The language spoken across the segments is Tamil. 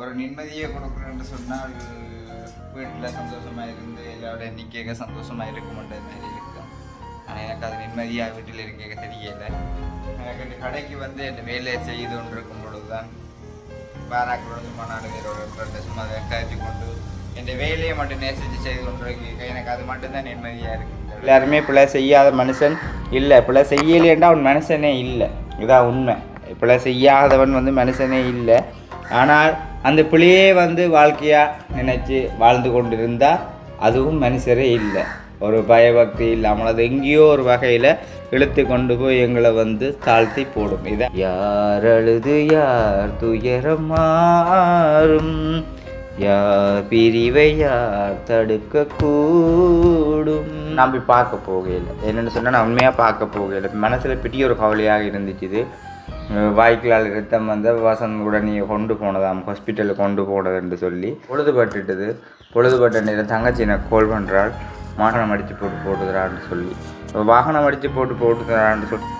ஒரு நிம்மதியை கொடுக்குறேன்னு சொன்னால் வீட்டில் சந்தோஷமாக இருந்து எல்லாரோட எண்ணிக்கையாக சந்தோஷமாக இருக்குமென்ற மாதிரி இருக்கும் ஆனால் எனக்கு அது நிம்மதியாக வீட்டில் இருக்க தெரியல. எனக்கு இந்த கடைக்கு வந்து என் வேலையை செய்து கொண்டு இருக்கும் பொழுது தான் பாராக்களோட சும்மா சும்மா அதை கழிச்சு கொண்டு என் வேலையை மட்டும் நேசித்து செய்து கொண்டு எனக்கு அது மட்டும்தான் நிம்மதியாக இருக்கு எல்லாருமே பிள்ளை செய்யாத மனுஷன் இல்லை. பிள்ளை செய்யலேன்னா அவன் மனுஷனே இல்லை. இதான் உண்மை. பிள்ளை செய்யாதவன் வந்து மனுஷனே இல்லை. ஆனால் அந்த பிள்ளையே வந்து வாழ்க்கையாக நினச்சி வாழ்ந்து கொண்டிருந்தா அதுவும் மனுஷரே இல்லை. ஒரு பயபக்தி இல்லாமல் அது எங்கேயோ ஒரு வகையில் இழுத்து கொண்டு போய் எங்களை வந்து தாழ்த்தி போடும். இதை யார் அழுது யார் துயரம் மாறும்? யார் பிரிவை யார் தடுக்க கூடும்? நம்பி பார்க்க போகையில். என்னென்னு சொன்னால் நான் உண்மையாக பார்க்க போகையில். மனசில் பெரிய ஒரு கவலையாக இருந்துச்சு வாய்க்கால் ரத்தம் வந்து வசந்த் கூட நீ கொண்டு போனதாம் ஹாஸ்பிட்டலுக்கு கொண்டு போனது என்று சொல்லி பொழுதுபட்டுட்டது. பொழுதுபட்ட நேரம் தங்கச்சி எனக்கு பண்ணுறாள் வாகனம் அடித்து போட்டு போட்டுக்கிறான்னு சொல்லி. வாகனம் அடித்து போட்டு போட்டுதுறான்னு சொல்லி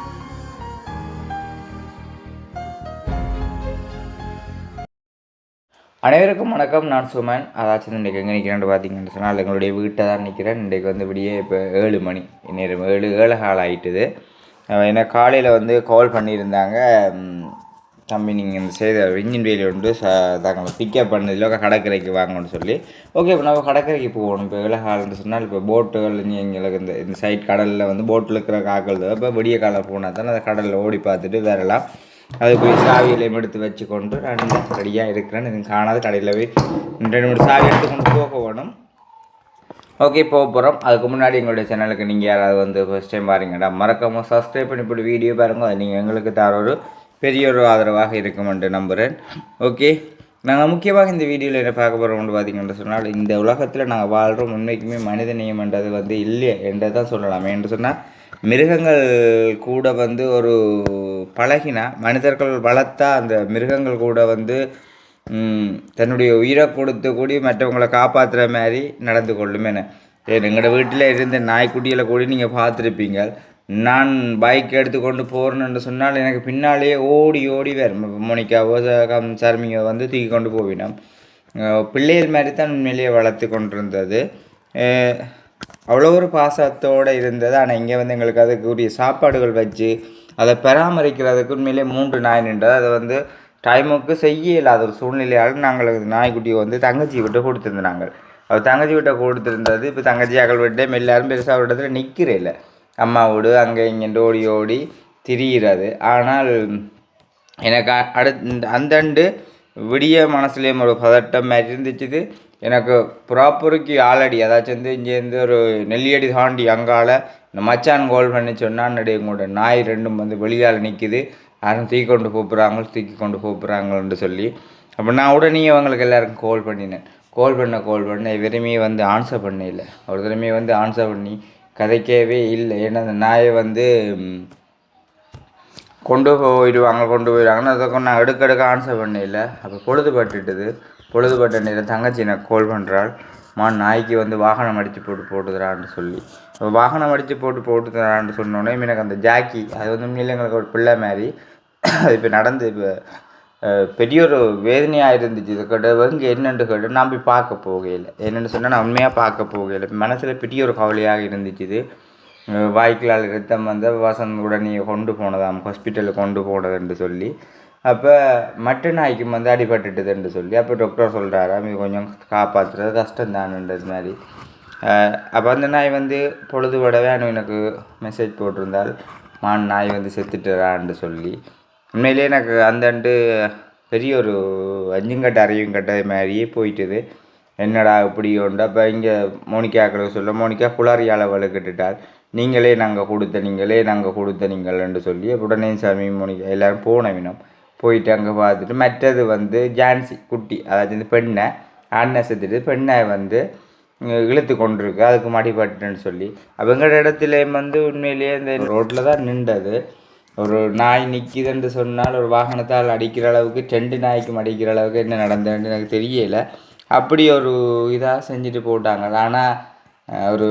அனைவருக்கும் வணக்கம். நான் சுமன். அதாச்சும் இன்றைக்கி எங்கே நிற்கிறேன்னு பார்த்தீங்கன்னு சொன்னால் எங்களுடைய வீட்டை தான் நிற்கிறேன் இன்றைக்கு வந்து இப்படியே இப்போ ஏழு மணி. நேரம் ஏழு ஏழு கால் ஆகிட்டுது என்ன காலையில் வந்து கால் பண்ணியிருந்தாங்க. தம்பி நீங்கள் இந்த செய்த இன்ஜின் வேலி வந்து ச தாங்க பிக்கப் பண்ணதில் கடற்கரைக்கு வாங்கணும்னு சொல்லி. ஓகே இப்போ நம்ம கடற்கரைக்கு போகணும் இப்போ ஏழு காலம்னு சொன்னால் இப்போ போட்டுகள் எங்களுக்கு இந்த இந்த சைட் கடலில் வந்து போட்டில் இருக்கிற காக்கள் இப்போ விடிய காலம் போனால் தானே அந்த கடலில் ஓடி பார்த்துட்டு வரலாம். அது போய் சாவியிலையும் எடுத்து வச்சு கொண்டு நான் ரெடியாக இருக்கிறேன். இது காணாத கடையில் போய் ரெண்டு மூணு சாவி எடுத்து கொண்டு போக வேணும். ஓகே போக போகிறோம் அதுக்கு முன்னாடி எங்களுடைய சேனலுக்கு நீங்கள் யாராவது வந்து ஃபஸ்ட் டைம் பாருங்கடா மறக்காம சப்ஸ்கிரைப் பண்ணி போட்டு வீடியோ பாருங்கள் அது நீங்கள் எங்களுக்கு தர ஒரு பெரிய ஒரு ஆதரவாக இருக்குமென்று நம்புகிறேன் ஓகே நாங்கள் முக்கியமாக இந்த வீடியோவில் என்ன பார்க்க போகிறோம்னு பார்த்தீங்கன்னு சொன்னால் இந்த உலகத்தில் நாங்கள் வாழ்கிறோம் உண்மைக்குமே மனித நேயம்ன்றது வந்து இல்லை என்று தான் சொல்லலாம் என்று சொன்னால் மிருகங்கள் கூட வந்து ஒரு பழகினா மனிதர்கள் வளர்த்தா அந்த மிருகங்கள் கூட வந்து தன்னுடைய உயிரை கொடுத்து கூடி மற்றவங்களை காப்பாற்றுற மாதிரி நடந்து கொள்ளும் எங்களோட வீட்டில் இருந்த நாய்க்குட்டிகளை கூட நீங்கள் பார்த்துருப்பீங்க. நான் பைக் எடுத்து கொண்டு போகிறேன்னு சொன்னால் எனக்கு பின்னாலேயே ஓடி ஓடி வரும். மோனிக்காவோ கம் சர்மிங்கோ வந்து தூக்கி கொண்டு போவினோம் பிள்ளைகள் மாதிரி தான் உண்மையிலேயே வளர்த்து கொண்டிருந்தது. அவ்வளோ ஒரு பாசத்தோடு இருந்தது. ஆனால் இங்கே வந்து எங்களுக்கு அதுக்குரிய சாப்பாடுகள் வச்சு அதை பராமரிக்கிறதுக்கு உண்மையிலே மூன்று நாய் நின்றது. அதை வந்து டைமுக்கு செய்ய இல்லாத ஒரு சூழ்நிலையால் நாங்கள் நாய்க்குட்டியை வந்து தங்கச்சி விட்டு கொடுத்துருந்தாங்க. அவர் தங்கச்சி விட்ட கொடுத்துருந்தது இப்போ தங்கச்சி அகல் விட்டு எல்லாரும் பெருசாக ஒரு இடத்துல நிற்கிறே இல்லை. அம்மா அங்கே இங்கே ஓடி ஓடி திரிகிறது ஆனால் எனக்கு அ- அந்தண்டு விடிய மனசுலேயும் ஒரு பதட்டம் மாதிரி இருந்துச்சுது. எனக்கு ப்ராப்பருக்கு ஆளடி அதாச்சும் வந்து இங்கேருந்து ஒரு நெல்லியடி தாண்டி அங்கால இந்த மச்சான் கோல் பண்ணி சொன்னால் நடைய நாய் ரெண்டும் வந்து வெளியால் நிற்கிது யாரும் தூக்கி கொண்டு போப்புறாங்க தூக்கி கொண்டு போப்புறாங்கன்னு சொல்லி. அப்போ நான் உடனே அவங்களுக்கு எல்லாருக்கும் கால் பண்ணினேன். கால் பண்ண கால் பண்ண எவருமே வந்து ஆன்சர் பண்ணல. ஒருத்தருமே ஒரு வந்து ஆன்சர் பண்ணி கதைக்கவே இல்லை. ஏன்னா அந்த நாயை வந்து கொண்டு போயிடுவாங்க கொண்டு போயிடுவாங்கன்னு அதுக்கு நான் எடுக்க எடுக்க ஆன்சர் பண்ணல. அப்போ பொழுதுபட்டுட்டுது. பொழுதுபட்ட நேரம் தங்கச்சி எனக்கு கால் பண்ணுறாள் மா நாய்க்கு வந்து வாகனம் அடித்து போட்டு போட்டுக்கிறான்னு சொல்லி. வாகனம் அடித்து போட்டு போட்டுக்கிறான்னு சொன்னோடனே எனக்கு அந்த ஜாக்கி அது வந்து உண்மையிலே எங்களுக்கு ஒரு பிள்ளை மாதிரி. அது இப்போ நடந்து இப்போ பெரிய ஒரு வேதனையாக இருந்துச்சு. இதை கேட்டு இங்கே என்னென்று கேட்டு நான் போய் பார்க்க போகையில். என்னென்னு சொன்னால் நான் உண்மையாக பார்க்க போகையில். மனசில் பெரிய ஒரு கவலையாக இருந்துச்சு இது. வாய்க்கலால் ரத்தம் வந்த வசந்த் உடனே கொண்டு போனதாம் ஹாஸ்பிட்டலுக்கு கொண்டு போனதுன்னு சொல்லி. அப்போ மட்டு நாய்க்கும் வந்து அடிபட்டுட்டுதுன்னு சொல்லி அப்போ டாக்டர் சொல்கிறாராம் இது கொஞ்சம் காப்பாற்றுறது கஷ்டம் தானுன்றது மாதிரி அப்போ அந்த நாய் வந்து பொழுதுபடவே அனு எனக்கு மெசேஜ் போட்டிருந்தால் மான் நாய் வந்து செத்துட்டுறான்னு சொல்லி. உண்மையிலேயே எனக்கு அந்தண்டு பெரிய ஒரு அஞ்சுங்கட்ட அறையும் கட்ட மாதிரியே போயிட்டுது. என்னடா இப்படி உண்டு? அப்போ இங்கே மோனிகாக்களுக்கு சொல்ல மோனிக்கா குளாரியால் வலுக்கிட்டுட்டால் நீங்களே நாங்கள் கொடுத்த நீங்களே நாங்கள் கொடுத்த நீங்கள்னு சொல்லி உடனே சாமி மோனிக்கா எல்லோரும் போன வினம் போயிட்டு அங்கே பார்த்துட்டு மற்றது வந்து ஜான்சி குட்டி அதாவது இந்த பெண்ணை அண்ணன் செத்துட்டு பெண்ணை வந்து இழுத்து கொண்டிருக்கு. அதுக்கு மடிபட்டுன்னு சொல்லி. அப்போ இடத்துல வந்து உண்மையிலேயே இந்த ரோட்டில் தான் நின்றது. ஒரு நாய் நிற்கிதுன்னு சொன்னால் ஒரு வாகனத்தால் அடிக்கிற அளவுக்கு ரெண்டு நாய்க்கு அடிக்கிற அளவுக்கு என்ன நடந்ததுன்னு எனக்கு தெரியல. அப்படி ஒரு இதாக செஞ்சுட்டு போட்டாங்க. ஆனால் ஒரு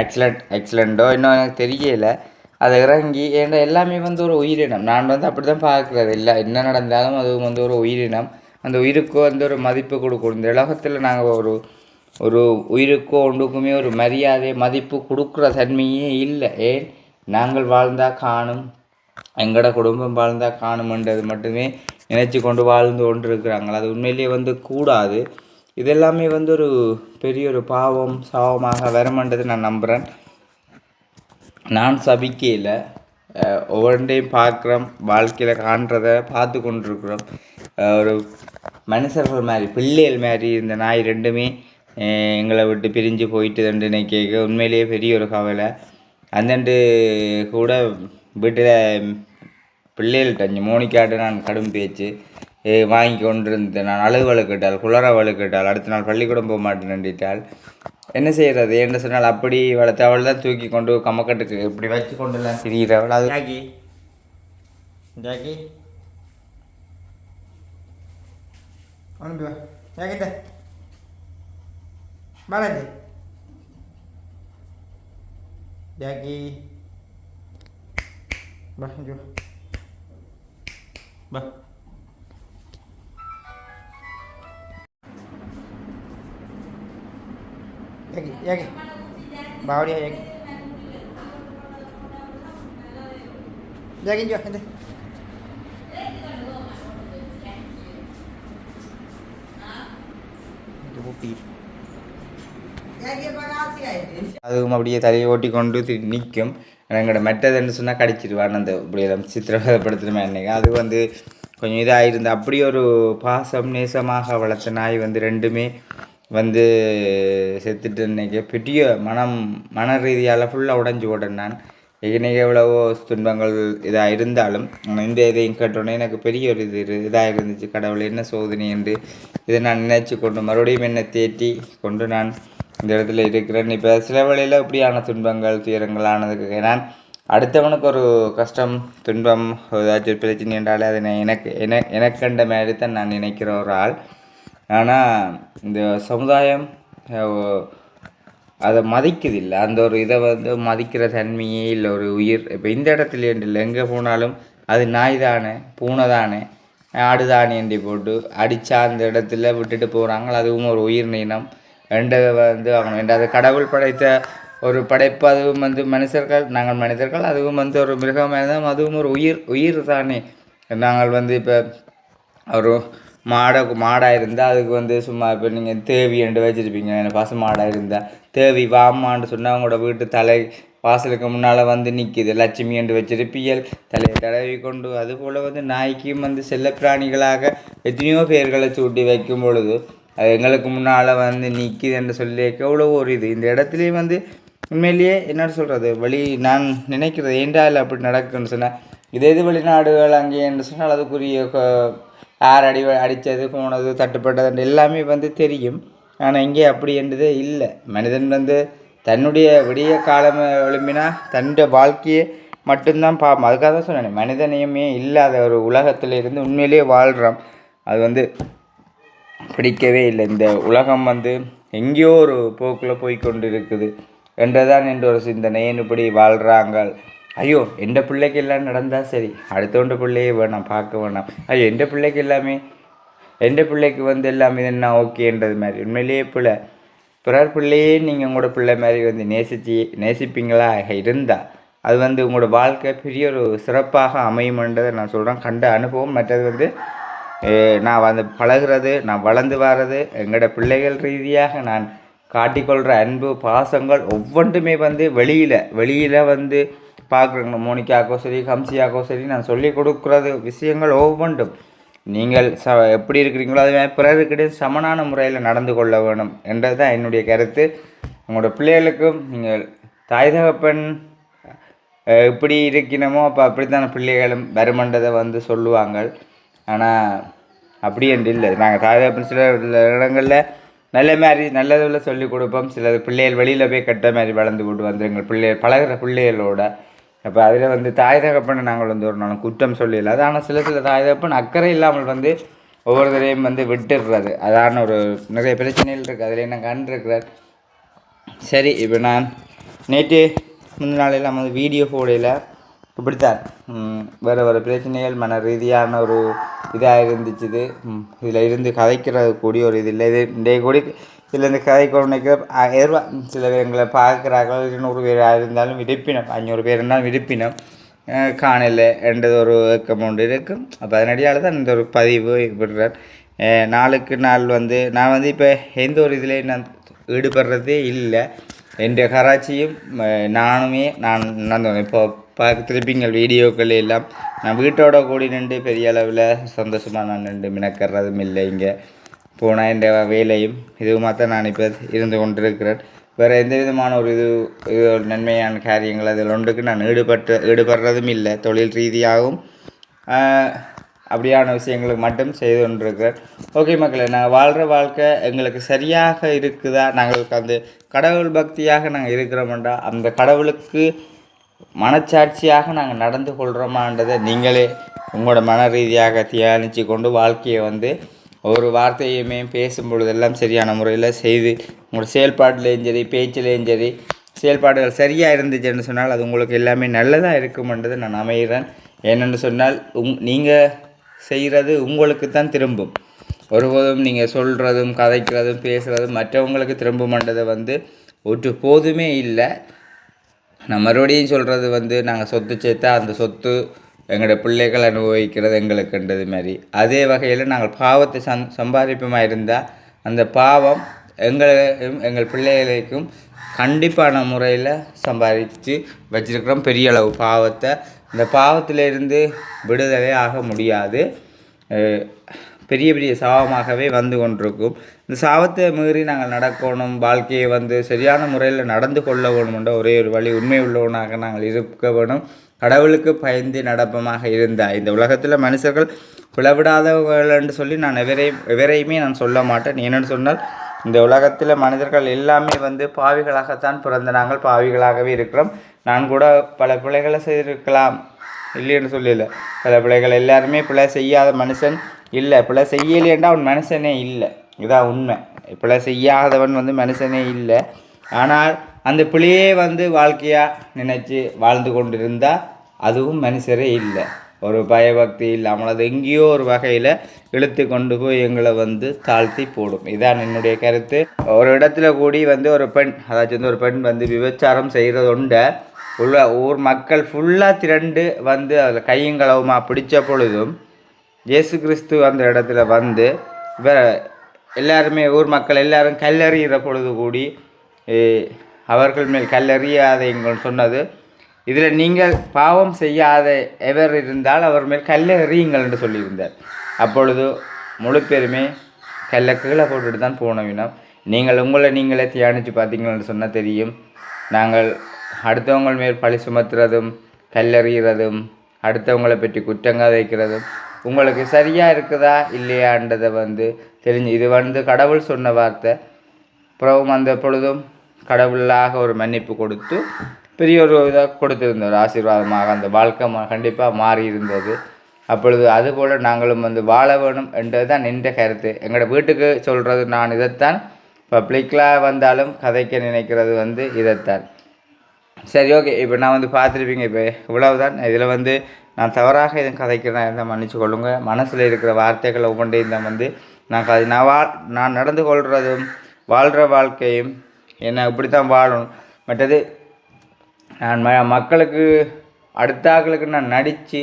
ஆக்சிடென்ட் எக்ஸலண்ட்டோ இன்னும் எனக்கு தெரியலை. அது இறங்கி ஏன்னா எல்லாமே வந்து ஒரு உயிரினம். நான் வந்து அப்படி தான் பார்க்குறது. இல்லை என்ன நடந்தாலும் அது வந்து ஒரு உயிரினம். அந்த உயிருக்கோ வந்து ஒரு மதிப்பு கொடுக்கணும் இந்த உலகத்தில் நாங்கள் ஒரு ஒரு உயிருக்கோ ஒன்றுக்குமே ஒரு மரியாதை மதிப்பு கொடுக்குற தன்மையே இல்லை. ஏன்? நாங்கள் வாழ்ந்தால் காணும். எங்களோட குடும்பம் வாழ்ந்தால் காணுமன்றது மட்டுமே நினச்சி கொண்டு வாழ்ந்து கொண்டு இருக்கிறாங்க அது உண்மையிலேயே வந்து கூடாது. இதெல்லாமே வந்து ஒரு பெரிய ஒரு பாவம் சாவமாக வருமன்றது நான் நம்புகிறேன் நான் சபிக்கையில் ஒவ்வொன்றையும் பார்க்குறோம் வாழ்க்கையில் காண்றதை பார்த்து கொண்டிருக்கிறோம். ஒரு மனுஷர்கள் மாதிரி பிள்ளைகள் மாதிரி இந்த நாய் ரெண்டுமே எங்களை விட்டு பிரிஞ்சு போயிட்டு ரெண்டு கேட்க. உண்மையிலேயே பெரிய ஒரு கவலை. அந்தண்டு கூட வீட்டில் பிள்ளைகள்கிட்ட இங்கே மோனிக்காட்டு நான் கடும் பேச்சு. வாங்கி கொண்டு இருந்தேன் நான் அழுகு வழுக்கிட்டால் குளற வழுக்கிட்டால் அடுத்த நாள் பள்ளிக்கூடம் போக மாட்டேன்னுட்டால் என்ன செய்யறது? என்ன சொன்னால் அப்படி வளர்த்து அவள் தான் தூக்கி கொண்டு கம்மக்கட்டுக்கு இப்படி வச்சு கொண்டுலாம் திரிகிறவள் அது ஜாக்கி. ஜாக்கி. அனுப்பி வா. பாலாஜி. ஜாக்கி. பா பா யாக்கி பாவடியா யாக்கி ஜாக்கி இங்கே வா இந்த அதுவும் அப்படியே தலையை ஓட்டி கொண்டு திரு நிற்கும் எங்களோட மெட்டதுன்னு சொன்னால் கடிச்சிடுவான் அந்த இப்படி எல்லாம் சித்திரவதைப்படுத்துகிற அன்னைக்கு. அது வந்து கொஞ்சம் இதாக இருந்து அப்படி ஒரு பாசம் நேசமாக வளர்த்த நாய் வந்து ரெண்டுமே வந்து செத்துட்டு இன்னைக்கு பெரிய மனம் மன ரீதியால் ஃபுல்லாக உடஞ்சி ஓடினான் நான். இன்னைக்கு எவ்வளவோ துன்பங்கள் இதாக இருந்தாலும் இந்த இதையும் கேட்டோன்னே எனக்கு பெரிய ஒரு இது இதாக இருந்துச்சு. கடவுள் என்ன சோதனை என்று இதை நான் நினைச்சு கொண்டு மறுபடியும் என்னை தேட்டி கொண்டு நான் இந்த இடத்துல இருக்கிறேன். இப்போ சில வேளையில் இப்படியான துன்பங்கள் துயரங்கள் ஆனதுக்கு நான் அடுத்தவனுக்கு ஒரு கஷ்டம் துன்பம் ஏதாச்சும் ஒரு பிரச்சனை என்றாலே அதை நான் எனக்கு என எனக்கண்ட மாதிரி தான் நான் நினைக்கிற ஒரு ஆள். ஆனால் இந்த சமுதாயம் அதை அதை மதிக்குதில்லை. அந்த ஒரு இதை வந்து மதிக்கிற தன்மையே இல்லை ஒரு உயிர். இப்போ இந்த இடத்துல இல்லை. எங்கே போனாலும் அது நாய் தானே பூனை தானே ஆடு தானே என்று போட்டு அடித்தா அந்த இடத்துல விட்டுட்டு போகிறாங்க அதுவும் ஒரு உயிர் இனம். ரெண்டதை வந்து அவங்க ரெண்டாவது கடவுள் படைத்த ஒரு படைப்பு அதுவும் வந்து மனுஷர்கள் நாங்கள் மனிதர்கள் அதுவும் வந்து ஒரு மிருகமாக அதுவும் ஒரு உயிர் உயிர் தானே நாங்கள் வந்து இப்போ ஒரு மாடை மாடாக இருந்தால் அதுக்கு வந்து சும்மா இப்போ நீங்கள் தேவி என்று வச்சுருப்பீங்க. எனக்கு பசு மாடாக இருந்தால் தேவி வாமான்னு சொன்னால் அவங்களோட வீட்டு தலை வாசலுக்கு முன்னால் வந்து நிற்கிது லட்சுமி என்று வச்சிருப்பியல். தலையை தடவி கொண்டு அதுபோல் வந்து நாய்க்கும் வந்து செல்லப்பிராணிகளாக எத்தனையோ பேர்களை சூட்டி வைக்கும் பொழுது அது எங்களுக்கு முன்னால் வந்து நிற்கிது என்று சொல்லி எவ்வளோ ஒரு இது. இந்த இடத்துலையும் வந்து உண்மையிலேயே என்ன சொல்கிறது வழி நான் நினைக்கிறது ஏண்டா இல்லை அப்படி நடக்குன்னு சொன்னால் இதே இது வெளிநாடுகள் அங்கே என்று சொன்னால் அதுக்குரிய யார் அடி அடித்தது போனது தட்டுப்பட்டது எல்லாமே வந்து தெரியும். ஆனால் இங்கே அப்படி என்றதே இல்லை. மனிதன் வந்து தன்னுடைய விடிய காலம் எழும்பினா தன்னுடைய வாழ்க்கையை மட்டும்தான் பார்ப்போம் அதுக்காக தான் சொன்னேன் மனிதனையுமே இல்லாத ஒரு உலகத்தில் இருந்து உண்மையிலேயே வாழ்கிறோம் அது வந்து பிடிக்கவே இல்லை. இந்த உலகம் வந்து எங்கேயோ ஒரு போக்கில் போய் கொண்டு இருக்குது என்றதான் என்ற ஒரு சிந்தனை. ஏன் இப்படி வாழ்கிறாங்க ஐயோ எந்த பிள்ளைக்கு எல்லாம் நடந்தால் சரி? அடுத்தவண்ட பிள்ளையே வேணாம் பார்க்க வேணாம். ஐயோ எந்த பிள்ளைக்கு எல்லாமே? எந்த பிள்ளைக்கு வந்து எல்லாமே என்ன ஓகேன்றது மாதிரி. உண்மையிலேயே பிள்ளை பிறர் பிள்ளையே நீங்கள் உங்களோட பிள்ளை மாதிரி வந்து நேசிச்சு நேசிப்பீங்களா? இருந்தால் அது வந்து உங்களோட வாழ்க்கை பெரிய ஒரு சிறப்பாக அமையும்ன்றதை நான் சொல்கிறேன் கண்ட அனுபவம். மற்றது வந்து நான் வந்து பழகுறது நான் வளர்ந்து வர்றது எங்களோட பிள்ளைகள் ரீதியாக நான் காட்டிக்கொள்கிற அன்பு பாசங்கள் ஒவ்வொன்றுமே வந்து வெளியில் வெளியில் வந்து பார்க்குறேங்க மோனிக்காக்கோ சரி ஹம்சியாக்கோ சரி நான் சொல்லி கொடுக்குறது விஷயங்கள் ஒவ்வொன்றும். நீங்கள் ச எப்படி இருக்கிறீங்களோ அதுவே பிறருக்கிட்டே சமனான முறையில் நடந்து கொள்ள வேணும் என்றது தான் என்னுடைய கருத்து. உங்களோட பிள்ளைகளுக்கும் நீங்கள் தாய் தகப்பன் எப்படி இருக்கணுமோ அப்போ அப்படித்தான் பிள்ளைகளும் வருமன்றதை வந்து சொல்லுவாங்க. ஆனால் அப்படி என்று இல்லை. நாங்கள் தாய் தகப்பன் சில இடங்களில் நல்ல மாதிரி நல்லதில் சொல்லிக் கொடுப்போம். சில பிள்ளைகள் வெளியில் போய் கட்ட மாதிரி வளர்ந்து கொண்டு வந்து எங்கள் பிள்ளை பழகுற பிள்ளைகளோட அப்போ அதில் வந்து தாய் தகப்பனை நாங்கள் வந்து ஒரு நாளும் குற்றம் சொல்லிடல ஆனால் சில சில தாய் தகப்பன் அக்கறை இல்லாமல் வந்து ஒவ்வொருத்தரையும் வந்து விட்டுடுறது அதான ஒரு நிறைய பிரச்சனைகள் இருக்குது அதில் என்ன கண்டிருக்கிறார் சரி இப்போ நான் நேற்று முந்தின நாளெல்லாம் வந்து வீடியோ போடையில் இப்படித்தான். வேறு வேறு பிரச்சனைகள் மன ரீதியான ஒரு இதாக இருந்துச்சுது இதில் இருந்து கதைக்கிறது கூடிய ஒரு இது இல்லை. இது இன்றைய கூடி சில இந்த கதை குழந்தைக்கு எதிர்வா சில பேர் எங்களை பார்க்குறார்கள். இருநூறு பேர் இருந்தாலும் விடுப்பினம். அஞ்சூறு பேர் இருந்தாலும் விடுப்பினம். காணல. என்றது ஒரு ஏக்கம் ஒன்று இருக்கும். அப்போ அதனடியால் தான் இந்த ஒரு பதிவு விடுறேன் நாளுக்கு நாள் வந்து நான் வந்து இப்போ எந்த ஒரு இதுலேயும் நான் ஈடுபடுறதே இல்லை. என் கராச்சியும் நானுமே நான் நடந்து இப்போ பார்த்துருப்பீங்கள் வீடியோக்கள் எல்லாம் நான் வீட்டோட கூடி நின்று பெரிய அளவில் சந்தோஷமாக நான் நின்று மினக்கிறதும் இல்லை இங்கே. போனால் என்ற வேலையும் இதுவுமாக தான் நான் இப்போ இருந்து கொண்டிருக்கிறேன். வேறு எந்த விதமான ஒரு இது இது ஒரு நன்மையான காரியங்கள் அதில் ஒன்றுக்கு நான் ஈடுபட்டு ஈடுபடுறதும் இல்லை. தொழில் ரீதியாகவும் அப்படியான விஷயங்களுக்கு மட்டும் செய்து கொண்டிருக்கிறேன். ஓகே மக்களே நாங்கள் வாழ்கிற வாழ்க்கை எங்களுக்கு சரியாக இருக்குதா? நாங்கள் அந்த கடவுள் பக்தியாக நாங்கள் இருக்கிறோம்டா அந்த கடவுளுக்கு மனச்சாட்சியாக நாங்கள் நடந்து கொள்கிறோமான்றதை நீங்களே உங்களோட மன ரீதியாக தியானித்து கொண்டு வாழ்க்கையை வந்து ஒரு வார்த்தையுமே பேசும் பொழுதெல்லாம் சரியான முறையில் செய்து உங்களோட செயல்பாட்டிலையும் சரி பேச்சிலையும் சரி செயல்பாடுகள் சரியாக இருந்துச்சுன்னு சொன்னால் அது உங்களுக்கு எல்லாமே நல்லதாக இருக்குமென்றது நான் அமைகிறேன். ஏனென்று சொன்னால் உங் நீங்கள் செய்கிறது உங்களுக்கு தான் திரும்பும். ஒருபோதும் நீங்கள் சொல்கிறதும் கதைக்கிறதும் பேசுகிறதும் மற்றவங்களுக்கு திரும்புமன்றதை வந்து ஒரு போதுமே இல்லை. நான் மறுபடியும் சொல்கிறது வந்து நாங்கள் சொத்து சேர்த்தா அந்த சொத்து எங்களுடைய பிள்ளைகள் அனுபவிக்கிறது எங்களுக்குன்றது மாதிரி. அதே வகையில் நாங்கள் பாவத்தை சம் சம்பாதிப்பமாக இருந்தால் அந்த பாவம் எங்களையும் எங்கள் பிள்ளைகளுக்கும் கண்டிப்பான முறையில் சம்பாதிச்சு வச்சிருக்கிறோம். பெரிய அளவு பாவத்தை. இந்த பாவத்திலிருந்து விடுதலை ஆக முடியாது. பெரிய பெரிய சாபமாகவே வந்து கொண்டிருக்கும். இந்த சாபத்தை மீறி நாங்கள் நடக்கணும் வாழ்க்கையை வந்து சரியான முறையில் நடந்து கொள்ள வேணுமென்ற ஒரே ஒரு வழி உண்மை உள்ளவனாக நாங்கள் இருக்க வேணும். கடவுளுக்கு பயந்து நடப்பமாக இருந்தால் இந்த உலகத்தில் மனுஷர்கள் பிளவிடாதவர்கள் என்று சொல்லி நான் எவரையும் எவரையுமே நான் சொல்ல மாட்டேன். என்னென்னு சொன்னால் இந்த உலகத்தில் மனிதர்கள் எல்லாமே வந்து பாவிகளாகத்தான் பிறந்த நாங்கள் பாவிகளாகவே இருக்கிறோம். நான் கூட பல பிள்ளைகளை செய்திருக்கலாம். இல்லைன்னு சொல்லல. பல பிள்ளைகள் எல்லாருமே பிள்ளை செய்யாத மனுஷன் இல்லை. பிள்ளை செய்யலையேண்டா அவன் மனுஷனே இல்லை. இதான் உண்மை. பிள்ளை செய்யாதவன் வந்து மனுஷனே இல்லை. ஆனால் அந்த பிள்ளையே வந்து வாழ்க்கையாக நினைச்சு வாழ்ந்து கொண்டிருந்தால் அதுவும் மனுஷரே இல்லை. ஒரு பயபக்தி இல்லாமல் அது எங்கேயோ ஒரு வகையில் இழுத்து கொண்டு போய் எங்களை வந்து தாழ்த்தி போடும். இதான் என்னுடைய கருத்து. ஒரு இடத்துல கூடி வந்து ஒரு பெண் அதாச்சும் வந்து ஒரு பெண் வந்து விபச்சாரம் செய்கிறது உண்டை உள்ள ஊர் மக்கள் ஃபுல்லாக திரண்டு வந்து அதில் கையங்களவுமா பிடிச்ச பொழுதும் இயேசு கிறிஸ்து அந்த இடத்துல வந்து இவ எல்லாருமே ஊர் மக்கள் எல்லாரும் கல்லறிகிற பொழுது கூடி அவர்கள் மேல் கல்லறியாதைங்கன்னு சொன்னது. இதில் நீங்கள் பாவம் செய்யாத எவர் இருந்தால் அவர் மேல் கல்லை எறியுங்கள் என்று சொல்லியிருந்தார். அப்பொழுது முழு பேருமே கல்லை கீழே போட்டுட்டு தான் போனவினம் நீங்கள் உங்களை நீங்களே தியானித்து பார்த்தீங்கன்னு சொன்னால் தெரியும். நாங்கள் அடுத்தவங்கள் மேல் பழி சுமத்துறதும் கல்லெறிகிறதும் அடுத்தவங்களை பற்றி குற்றங்காதைக்கிறதும் உங்களுக்கு சரியாக இருக்குதா இல்லையான்றதை வந்து தெரிஞ்சு இது வந்து கடவுள் சொன்ன வார்த்தை. அப்புறம் அந்த பொழுதும் கடவுளாக ஒரு மன்னிப்பு கொடுத்து பெரிய ஒரு இதாக கொடுத்திருந்தார் ஆசீர்வாதமாக அந்த வாழ்க்கை கண்டிப்பாக மாறி இருந்தது. அப்பொழுது அதுபோல் நாங்களும் வந்து வாழ வேணும் என்றது தான் நின்ற கருத்து. எங்களோட வீட்டுக்கு சொல்கிறது நான் இதைத்தான். பப்ளிக்கில் வந்தாலும் கதைக்க நினைக்கிறது வந்து இதைத்தான். சரி ஓகே. இப்போ நான் வந்து பார்த்துருப்பீங்க இப்போ இவ்வளவுதான். இதில் வந்து நான் தவறாக எதுவும் கதைக்கிறேன் இருந்தால் மன்னிச்சு கொள்ளுங்க. மனசில் இருக்கிற வார்த்தைகளை ஒவ்வொன்றையும் தான் வந்து நான் கதை நான் வா நான் நடந்து கொள்கிறதும் வாழ்கிற வாழ்க்கையும் என்ன இப்படி தான் வாழணும். மற்றது நான் ம மக்களுக்கு அடுத்தாக்களுக்கு நான் நடித்து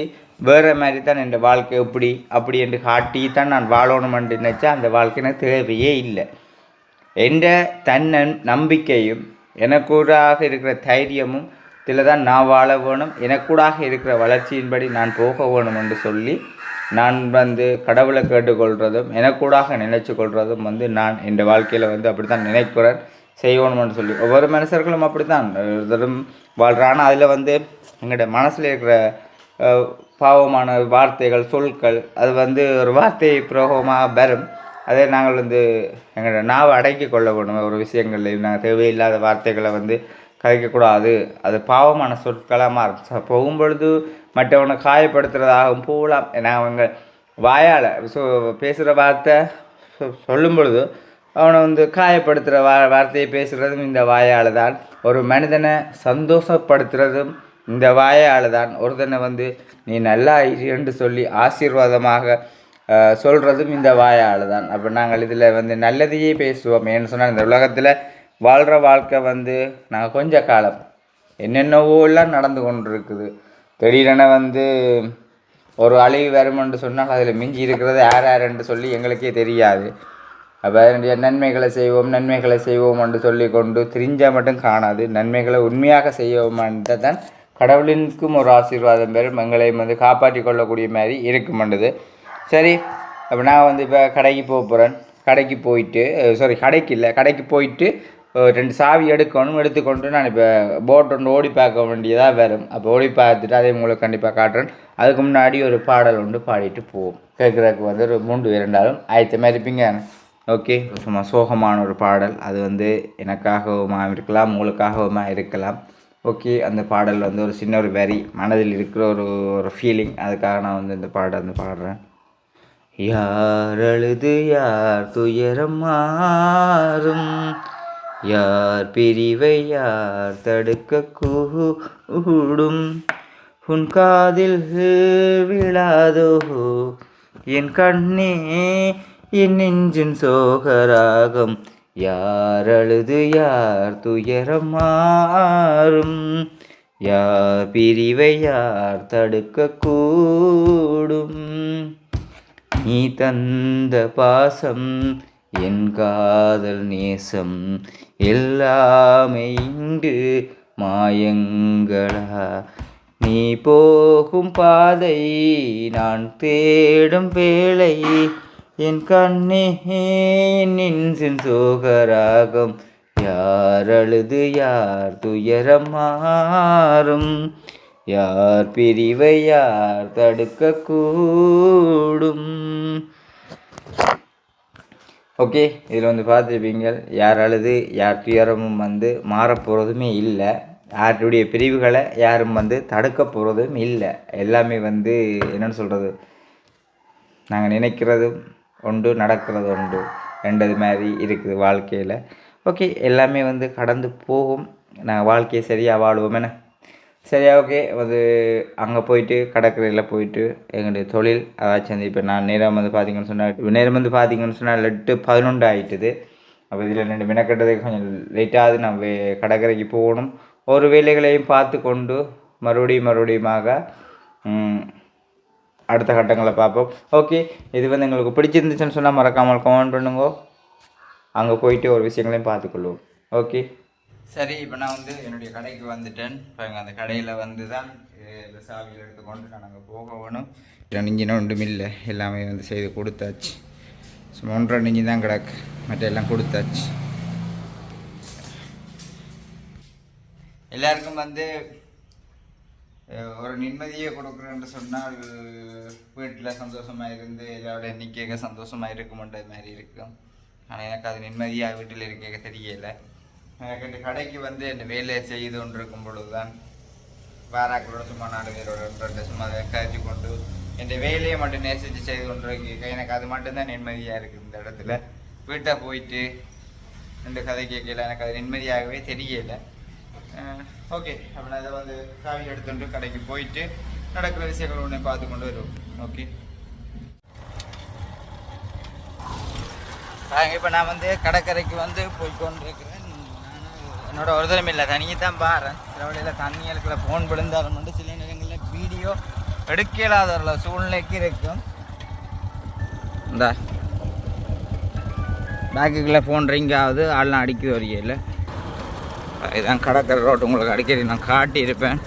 வேறு மாதிரி தான் என் வாழ்க்கை எப்படி அப்படி என்று காட்டி தான் நான் வாழணுமென்று நினச்சா அந்த வாழ்க்கை எனக்கு தேவையே இல்லை. என்ற தன்ன நம்பிக்கையும் எனக்கூடாக இருக்கிற தைரியமும் இதில் தான் நான் வாழ வேணும். எனக்கூடாக இருக்கிற வளர்ச்சியின்படி நான் போக வேணும் என்று சொல்லி நான் வந்து கடவுளை கேட்டுக்கொள்கிறதும் எனக்கூடாக நினைச்சு கொள்கிறதும் வந்து நான் என் வாழ்க்கையில் வந்து அப்படி தான் நினைக்கிறேன். செய்யணும்னு சொல்லி. ஒவ்வொரு மனுஷர்களும் அப்படி தான் ஒருத்தரும் வாழ்கிறான் அதில் வந்து எங்களோட மனசில் இருக்கிற பாவமான வார்த்தைகள் சொற்கள் அது வந்து ஒரு வார்த்தை பிரயோகமாக வரும். அதே நாங்கள் வந்து எங்களோட நாவை அடக்கி கொள்ள வேணும் ஒரு விஷயங்கள்லையும் நாங்கள் தேவையில்லாத வார்த்தைகளை வந்து கதைக்கக்கூடாது அது பாவமான சொற்களாக மாறும். போகும்பொழுது மற்றவனை காயப்படுத்துகிறதாகவும் போகலாம். ஏன்னா அவங்க வாயால் சொ பேசுகிற வார்த்தை சொ- சொல்லும் பொழுது அவனை வந்து காயப்படுத்துகிற வா வார்த்தையை பேசுகிறதும் இந்த வாயால் தான் ஒரு மனிதனை சந்தோஷப்படுத்துறதும் இந்த வாயால் தான் ஒருத்தனை வந்து நீ நல்லா என்று சொல்லி ஆசீர்வாதமாக சொல்கிறதும் இந்த வாயால் தான் அப்போ நாங்கள் இதில் வந்து நல்லதையே பேசுவோம். ஏன்னு சொன்னால் இந்த உலகத்தில் வாழ்கிற வாழ்க்கை வந்து நாங்கள் கொஞ்ச காலம் என்னென்னவோ எல்லாம் நடந்து கொண்டு இருக்குது திடீரென வந்து ஒரு அழிவு வருமென்று சொன்னால் அதில் மிஞ்சி இருக்கிறது யார் யாருன்னு சொல்லி எங்களுக்கே தெரியாது. அப்போ அதனுடைய நன்மைகளை செய்வோம் நன்மைகளை செய்வோம் என்று சொல்லி கொண்டு திரிஞ்சால் மட்டும் காணாது. நன்மைகளை உண்மையாக செய்வோம்ன்ற தான் கடவுளினுக்கும் ஒரு ஆசீர்வாதம் பெறும் எங்களையும் வந்து காப்பாற்றி கொள்ளக்கூடிய மாதிரி இருக்குமென்றது சரி அப்போ நான் வந்து இப்போ கடைக்கு போக போகிறேன் கடைக்கு போயிட்டு சாரி கடைக்கு இல்லை கடைக்கு போயிட்டு ரெண்டு சாவி எடுக்கணும் எடுத்துக்கொண்டு நான் இப்போ போட் ஒன்று ஓடி பார்க்க வேண்டியதாக வரும். அப்போ ஓடி பார்த்துட்டு அதை உங்களுக்கு கண்டிப்பாக காட்டுறேன். அதுக்கு முன்னாடி ஒரு பாடல் ஒன்று பாடிட்டு போவோம். கேட்குறதுக்கு வந்து ஒரு மூன்று இரண்டாலும் ஆயத்தமாக இருப்பீங்க ஓகே சும்மா சோகமான ஒரு பாடல். அது வந்து எனக்காகவுமா இருக்கலாம் உங்களுக்காகவுமா இருக்கலாம். ஓகே அந்த பாடல் வந்து ஒரு சின்ன ஒரு வரி மனதில் இருக்கிற ஒரு ஒரு ஃபீலிங் அதுக்காக நான் வந்து இந்த பாடல் வந்து பாடுறேன். யார் அழுது யார் துயரம் மாறும்? யார் பிரிவை யார் தடுக்க கூடும்? உன் காதில் விழாதோ? என் கண்ணே என் நெஞ்சின் சோகராகம். யார் அழுது யார் துயரம் மாறும்? யார் பிரிவை யார் தடுக்க கூடும்? நீ தந்த பாசம் என் காதல் நேசம் எல்லாமே இன்று மாயங்களா? நீ போகும் பாதை நான் தேடும் வேளை என் கண்ணே நின்சின் சோகராகம் யார் அழுது யார் துயரம் மாறும். யார் பிரிவை யார் தடுக்க கூடும் ஓகே இதில் வந்து பார்த்துருப்பீங்க யார் அழுது யார் துயரமும் வந்து மாறப்போகிறதுமே இல்லை. யாருடைய பிரிவுகளை யாரும் வந்து தடுக்க போகிறதும் இல்லை. எல்லாமே வந்து என்னென்னு சொல்கிறது நாங்கள் நினைக்கிறதும் உண்டு நடக்கிறது உண்டு ரெண்டது மாதிரி இருக்குது வாழ்க்கையில். ஓகே எல்லாமே வந்து கடந்து போகும். நாங்கள் வாழ்க்கையை சரியாக வாழ்வோம் என்ன? சரியா ஓகே அது அங்கே போயிட்டு கடற்கரையில் போயிட்டு எங்களுடைய தொழில் அதாச்சும் வந்து இப்போ நான் நேரம் வந்து பார்த்தீங்கன்னு சொன்னால் நேரம் வந்து பார்த்தீங்கன்னு சொன்னால் எட்டு பதினொன்று ஆயிட்டுது. அப்போ இதில் ரெண்டு மினக்கட்டுறதுக்கு கொஞ்சம் லேட்டாவது நான் வே கடற்கரைக்கு போகணும். ஒரு வேலைகளையும் பார்த்து கொண்டு மறுபடியும் மறுபடியுமாக அடுத்த கட்டங்களை பார்ப்போம். ஓகே இது வந்து எங்களுக்கு பிடிச்சிருந்துச்சுன்னு சொன்னால் மறக்காமல் கமெண்ட் பண்ணுங்க. அங்கே போயிட்டு ஒரு விஷயங்களையும் பார்த்துக்கொள்வோம். ஓகே சரி இப்போ நான் வந்து என்னுடைய கடைக்கு வந்துட்டேன். இப்போ அந்த கடையில் வந்து தான் சாவியில் எடுத்துக்கொண்டு நான் அங்கே போக வேணும். இன்ஜின் ஒன்றும் இல்லை. எல்லாமே வந்து செய்து கொடுத்தாச்சு. சும்மா ஒன்றரை இன்ஜி தான் கிடக்கு. மற்ற எல்லாம் கொடுத்தாச்சு. எல்லாருக்கும் வந்து ஒரு நிம்மதியை கொடுக்குறேன்னு சொன்னால் வீட்டில் சந்தோஷமாக இருந்து எல்லாரோட எண்ணிக்கையாக சந்தோஷமாக இருக்குமன்ற மாதிரி இருக்கும். ஆனால் எனக்கு அது நிம்மதியாக வீட்டில் இருக்க தெரியலை. எனக்கு இந்த கடைக்கு வந்து இந்த வேலையை செய்து கொண்டிருக்கும் பொழுது தான் வாராக்களோட சும்மா நாலு பேரோட சும்மா கழிச்சு கொண்டு இந்த வேலையை மட்டும் நேசித்து செய்து கொண்டிருக்க எனக்கு அது மட்டும்தான் நிம்மதியாக இருக்குது இந்த இடத்துல. வீட்டை போயிட்டு ரெண்டு கதை கேட்கல. எனக்கு அது நிம்மதியாகவே தெரியலை. ஓகே அப்படின்னா நான் இதை வந்து காவி எடுத்துட்டு கடைக்கு போயிட்டு நடக்கிற விஷயங்கள் ஒன்று பார்த்து கொண்டு வருவோம். ஓகே இப்போ நான் வந்து கடற்கரைக்கு வந்து போய்கொண்டிருக்கிறேன் நான் என்னோட ஒரு தரம் இல்லை தனியை தான் பாறேன். சில வழியில் தண்ணிகளுக்குள்ள ஃபோன் விழுந்தாலும் மட்டும் சில நேரங்களில் வீடியோ எடுக்க இல்லாத ஒரு சூழ்நிலைக்கு இருக்கும். இந்த. பேக்குக்குள்ளே ஃபோன் ரிங் ஆகுது. ஆள்லாம் அடிக்குது வரையில் இதான் கடற்கரை ரோட்டு உங்களுக்கு அடிக்கடி நான் காட்டியிருப்பேன்.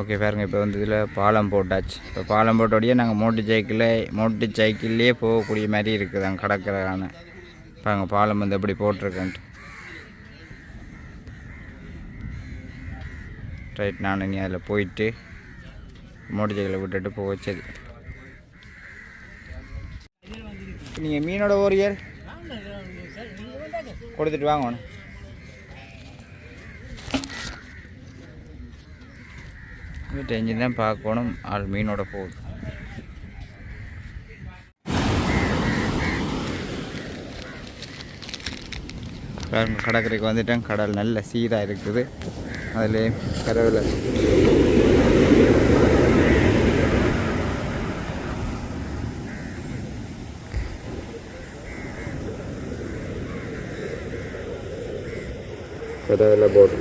ஓகே பாருங்க இப்போ வந்து இதில் பாலம் போட்டாச்சு. இப்போ பாலம் போட்டோடையே நாங்கள் மோட்டர் சைக்கிளில் மோட்டர் சைக்கிள்லேயே போகக்கூடிய மாதிரி இருக்குது அங்கே கடற்கரையான. பாருங்க பாலம் வந்து எப்படி போட்டிருக்கேன்ட்டு. ரைட் நான் இனி அதில் போயிட்டு மோட்டர் சைக்கிளை விட்டுட்டு போக சரி நீங்கள் மீனோட ஓரியர் கொடுத்துட்டு வாங்க ஒன்று வீட்டு தான் பார்க்கணும். ஆள் மீனோட போகுது. கடற்கரைக்கு வந்துட்டேன். கடல் நல்ல சீராக இருக்குது. அதில் கடவுளை கரவில் போட்டு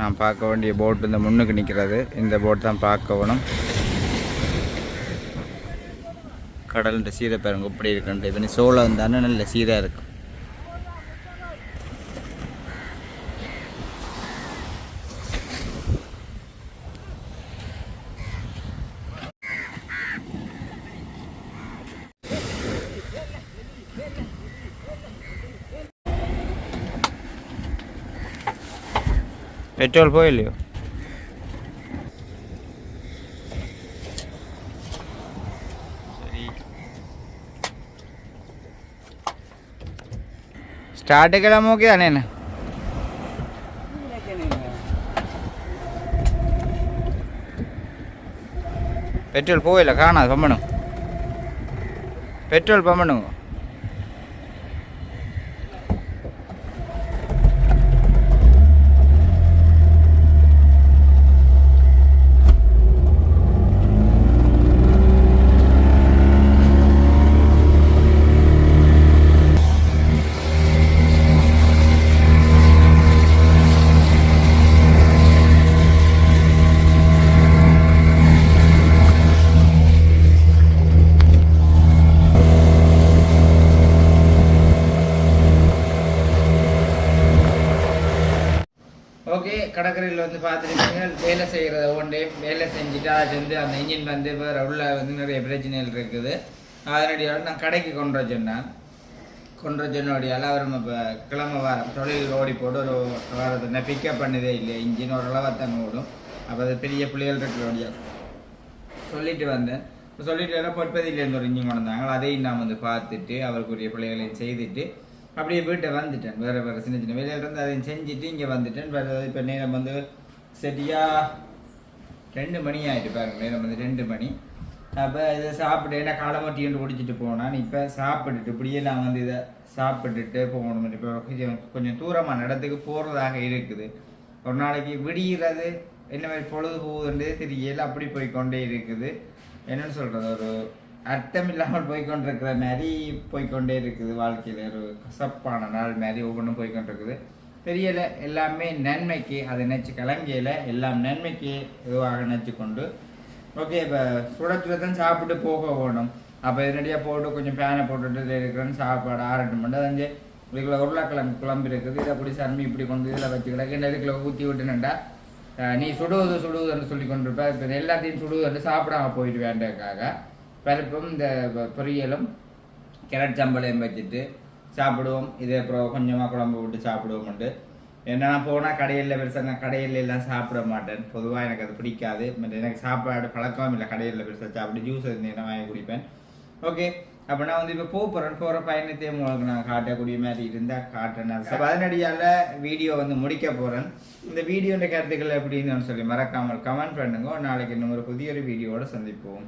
நான் பார்க்க வேண்டிய போட் இந்த முன்னுக்கு நிற்கிறது. இந்த போட் தான் பார்க்கணும் கடல்ன்ற சீரை பாருங்க இப்படி இருக்குன்ட்டு. இப்போ நீ சோளம் வந்தானே நல்ல சீராக இருக்கும் பெட்ரோல் போய் இல்லையோ ஸ்டார்ட் கிளம்ப ஓகே தானே என்ன பெட்ரோல் போகல காணா பம்பணும் பெட்ரோல் பம்பணுங்க பார்த்துருக்கீங்க வேலை செய்கிறத ஒன்றே வேலை செஞ்சுட்டு அது வந்து அந்த இன்ஜின் வந்து வேறு உள்ள வந்து நிறைய பிரச்சனைகள் இருக்குது. அதனுடைய நான் கடைக்கு கொண்டு வர சொன்னேன். கொண்டு வர சொன்னபடியால் அவர் இப்போ கிளம்ப வாரம் தொழில் ஓடி போட்டு ஒரு வாரத்தை பிக்கப் பண்ணதே இல்லை இன்ஜின் ஓரளவாக தான் ஓடும். அப்போ அது பெரிய பிள்ளைகள் இருக்கிறபடியா சொல்லிட்டு வந்தேன். இப்போ சொல்லிட்டு வர பொற்பதியிலேருந்து ஒரு இன்ஜின் கொண்டு வந்தாங்க. அதையும் நான் வந்து பார்த்துட்டு அவருக்குரிய பிள்ளைகளையும் செய்துட்டு அப்படியே வீட்டை வந்துட்டேன். வேறு வேறு சின்ன சின்ன வேலையில் இருந்து அதையும் செஞ்சுட்டு இங்கே வந்துட்டேன். வேறு இப்போ நேரம் வந்து சரியா? ரெண்டு மணி ஆகிட்டு பாருங்க நம்ம வந்து ரெண்டு மணி. அப்போ இதை சாப்பிட்டு ஏன்னா காலமட்டி என்று குடிச்சிட்டு போனான் இப்போ சாப்பிட்டுட்டு இப்படியே நான் வந்து இதை சாப்பிட்டுட்டு போகணும். இப்போ கொஞ்சம் கொஞ்சம் தூரமான இடத்துக்கு போகிறதாக இருக்குது. ஒரு நாளைக்கு விடிகிறது என்ன மாதிரி பொழுது போகுதுன்றதே தெரியல அப்படி போய்க்கொண்டே இருக்குது. என்னன்னு சொல்கிறது ஒரு அர்த்தம் இல்லாமல் போய்க்கொண்டிருக்கிற மாதிரி போய்க்கொண்டே இருக்குது. வாழ்க்கையில் ஒரு கசப்பான நாள் மாதிரி ஒவ்வொன்றும் போய்க்கொண்டிருக்குது தெரியலை எல்லாமே நன்மைக்கு அதை நினச்சி கலங்கியல எல்லாம் நன்மைக்கு இதுவாக நினச்சி கொண்டு ஓகே இப்போ சுட சுட தான் சாப்பிட்டு போக வேணும். அப்போ இதனடியாக போட்டு கொஞ்சம் பேனை போட்டுட்டு இருக்கிறேன்னு சாப்பாடு ஆரட்டும் பண்ணி அது இதுக்குள்ள உருளைக்கிழங்கு குழம்பு இருக்குது இதை அப்படி சர்மி இப்படி கொண்டு இதில் வச்சுக்கிடக்கு இந்த இதுக்குள்ள ஊற்றி விட்டுனண்டா நீ சுடுவது சுடுவதுன்னு சொல்லி கொண்டிருப்ப இப்போ எல்லாத்தையும் சுடுவதுன்னு சாப்பிடாம போயிட்டு வேண்டதுக்காக பருப்பும் இந்த பொரியலும் கேரட் சம்பளையும் வச்சுட்டு சாப்பிடுவோம். இதே அப்புறம் கொஞ்சமாக குழம்பு விட்டு சாப்பிடுவோம் உண்டு. என்னென்னா போனால் கடையில் பெருசாக நான் கடையில் எல்லாம் சாப்பிட மாட்டேன். பொதுவாக எனக்கு அது பிடிக்காது. எனக்கு சாப்பாடு பழக்கம் இல்லை கடையில் பெருசாக சாப்பிட்டு ஜூஸ் இருந்தேன் வாங்கி குடிப்பேன். ஓகே அப்போ நான் வந்து இப்போ போக போகிறேன் போகிற பயணத்தையும் உங்களுக்கு நான் காட்டக்கூடிய மாதிரி இருந்தால் காட்டுறேன். அப்போ அதனடியால் வீடியோ வந்து முடிக்க போகிறேன் இந்த வீடியோன்ற கருத்துக்கள் எப்படின்னு சொல்லி மறக்காமல் கமெண்ட் பண்ணுங்க. நாளைக்கு இன்னும் ஒரு புதிய ஒரு வீடியோவோட சந்திப்போம்.